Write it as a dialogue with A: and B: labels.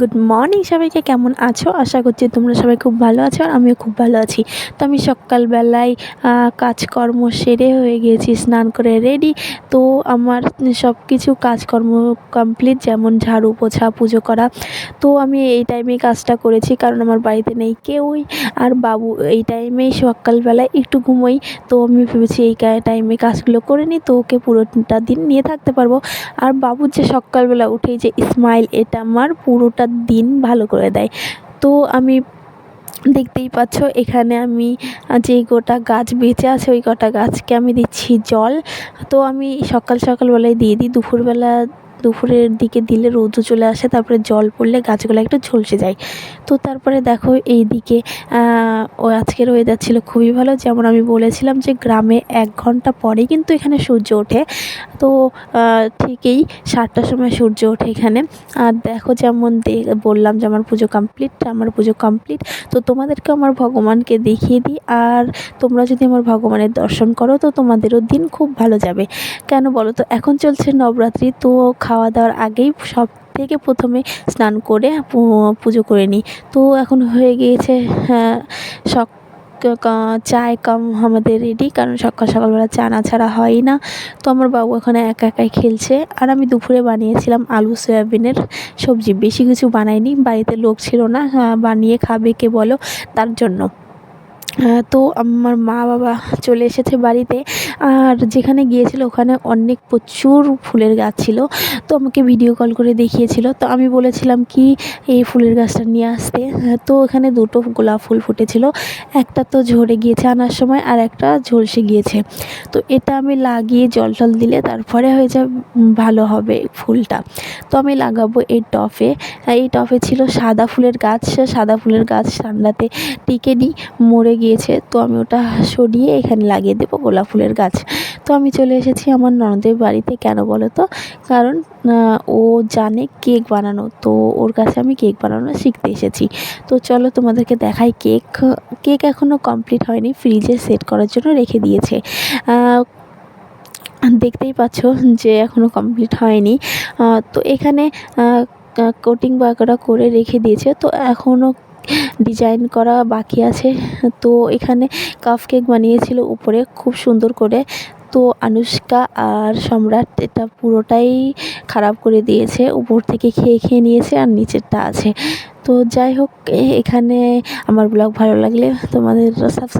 A: Good morning সবাইকে, কেমন আছো? আশা করছি তোমরা সবাই খুব ভালো আছো আর আমিও খুব ভালো আছি। তো আমি সকালবেলায় কাজকর্ম সেরে হয়ে গিয়েছি স্নান করে রেডি তো আমার সব কিছু কাজকর্ম কমপ্লিট যেমন ঝাড়ু, পোছা, পুজো করা। তো আমি এই টাইমে কাজটা করেছি, কারণ আমার বাড়িতে নেই কেউই। আর বাবু এই টাইমেই সকালবেলায় একটু ঘুমোই। তো আমি ভেবেছি এই টাইমে কাজগুলো করে নিই, তো ওকে পুরোটা দিন নিয়ে থাকতে পারব। আর বাবুর যে সকালবেলা উঠেই যে স্মাইল এটা আমার পুরোটা দিন ভালো করে দেয়। তো আমি দেখতেই পাচ্ছ এখানে আমি যে গোটা গাছ বেঁচে আছে, ওই গোটা গাছকে আমি দিচ্ছি জল। তো আমি সকাল সকালবেলায় দিয়ে দিই, দুপুরবেলা দুপুরের দিকে দিলে রৌদ্র চলে আসে, তারপরে জল পড়লে গাছগুলো একটু ঝলসে যায়। তো তারপরে দেখো এই দিকে ও আজকের ওয়েদার ছিল খুবই ভালো। যেমন আমি বলেছিলাম যে গ্রামে এক ঘণ্টা পরে কিন্তু এখানে সূর্য ওঠে। তো ঠিকই সাতটার সময় সূর্য ওঠে এখানে। আর দেখো যেমন বললাম যে আমার পুজো কমপ্লিট আমার পুজো কমপ্লিট তো তোমাদেরকে আমার ভগবানকে দেখিয়ে দিই। আর তোমরা যদি আমার ভগবানের দর্শন করো, তো তোমাদেরও দিন খুব ভালো যাবে। কেন বলো তো? এখন চলছে নবরাত্রি, তো খাওয়া দাওয়ার আগেই সব থেকে প্রথমে স্নান করে পুজো করে নিই। তো এখন হয়ে গিয়েছে হ্যাঁ সক চায় কাম আমাদের রেডি কারণ সকাল, সকালবেলা চা না ছাড়া হয় না। তো আমার বাবু এখানে একা একাই খেলছে। আর আমি দুপুরে বানিয়েছিলাম আলু, সয়াবিনের সবজি। বেশি কিছু বানাইনি, বাড়িতে লোক ছিল না বানিয়ে খাবে কে বলো, তার জন্য। তো আমার মা বাবা চলে এসেছে বাড়িতে। আর যেখানে গিয়েছিল ওখানে অনেক প্রচুর ফুলের গাছ ছিল। তো আমাকে ভিডিও কল করে দেখিয়েছিল। তো আমি বলেছিলাম কি, এই ফুলের গাছটা নিয়ে আসতে। তো এখানে দুটো গোলাপ ফুল ফুটেছিল। একটা তো ঝরে গিয়েছে আনার সময়, আর একটা ঝলসে গিয়েছে। তো এটা আমি লাগিয়ে জল টল দিলে তারপরে হয়ে যাবে ভালো হবে ফুলটা। তো আমি লাগাবো এই টফে এই টফে ছিল সাদা ফুলের গাছ। সাদা ফুলের গাছ ঠান্ডাতে টিকে নি, মরে গিয়েছে, তো আমি ওটা সরিয়ে এখানে লাগিয়ে দেবো গোলাপ ফুলের গাছ। তো আমি চলে এসেছি আমার ননদের বাড়িতে, কেন বলো তো? কারণ ও জানে কেক বানানো, তো ওর কাছে আমি কেক বানানো শিখতে এসেছি। তো চলো তোমাদেরকে দেখাই কেক। কেক এখনও কমপ্লিট হয়নি, ফ্রিজে সেট করার জন্য রেখে দিয়েছে। দেখতেই পাচ্ছ যে এখনও কমপ্লিট হয়নি। তো এখানে কোটিং বাগড়া করে রেখে দিয়েছে, তো এখনও ডিজাইন করা বাকি আছে। তো এখানে কাপ কেক বানিয়েছিল উপরে খুব সুন্দর করে। তো আনুষ্কা আর সম্রাট এটা পুরোটাই খারাপ করে দিয়েছে। উপর থেকে খেয়ে খেয়ে নিয়েছে আর নিচেরটা আছে। তো যাই হোক এখানে আমার ব্লগ ভালো লাগলে তোমাদের সাবস্ক্রাইব